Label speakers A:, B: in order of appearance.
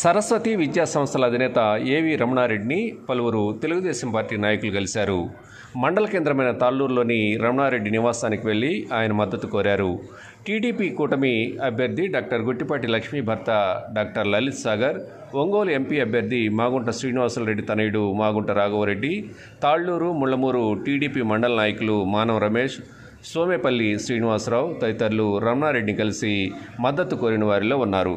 A: సరస్వతి విద్యా సంస్థల అధినేత ఏవి రమణారెడ్డిని పలువురు తెలుగుదేశం పార్టీ నాయకులు కలిశారు. మండల కేంద్రమైన తాళ్ళూరులోని రమణారెడ్డి నివాసానికి వెళ్ళి ఆయన మద్దతు కోరారు. టీడీపీ కూటమి అభ్యర్థి డాక్టర్ గుట్టిపాటి లక్ష్మీ భర్త డాక్టర్ లలిత్ సాగర్ ఒంగోలు ఎంపీ అభ్యర్థి మాగుంట శ్రీనివాసులరెడ్డి తనయుడు మాగుంట రాఘవరెడ్డి తాళ్ళూరు ముళ్ళమూరు టీడీపీ మండల నాయకులు మానవ రమేష్ సోమేపల్లి శ్రీనివాసరావు తదితరులు రమణారెడ్డిని కలిసి మద్దతు కోరిన వారిలో ఉన్నారు.